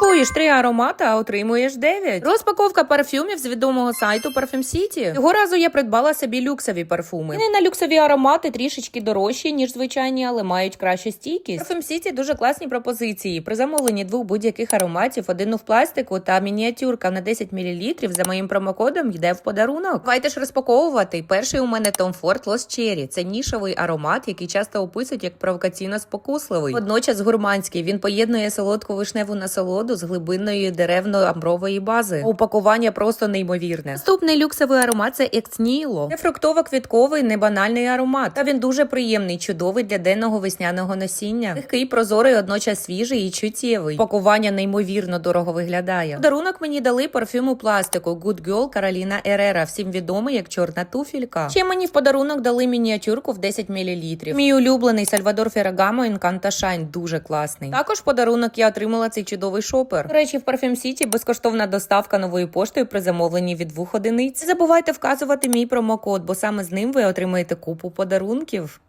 Купуєш три аромати, а отримуєш 9. Розпаковка парфюмів з відомого сайту Parfum City. Цього разу я придбала собі люксові парфуми. Вони на люксові аромати трішечки дорожчі, ніж звичайні, але мають кращу стійкість. Parfum City дуже класні пропозиції. При замовленні двох будь-яких ароматів, один в пластику та мініатюрка на 10 мл за моїм промокодом йде в подарунок. Давайте ж розпаковувати. Перший у мене Tom Ford Lost Cherry. Це нішовий аромат, який часто описують як провокаційно спокусливий. Водночас гурманський. Він поєднує солодку вишневу насолоду з глибинної деревно-амбрової бази. Упакування просто неймовірне. Наступний люксовий аромат це Nihilo. Це фруктово-квітковий, небанальний аромат. Та він дуже приємний, чудовий для денного весняного носіння. Легкий, прозорий, одночас свіжий і чуттєвий. Пакування неймовірно дорого виглядає. Подарунок мені дали парфюм у пластику Good Girl Кароліна Ерера, всім відомий як чорна туфелька. Ще мені в подарунок дали мініатюрку в 10 мл. Мій улюблений Сальвадор Феррагамо Encanto Shine дуже класний. Також подарунок я отримала цей чудовий шопер. До речі, в Parfum City безкоштовна доставка новою поштою при замовленні від двох одиниць. Не забувайте вказувати мій промокод, бо саме з ним ви отримаєте купу подарунків.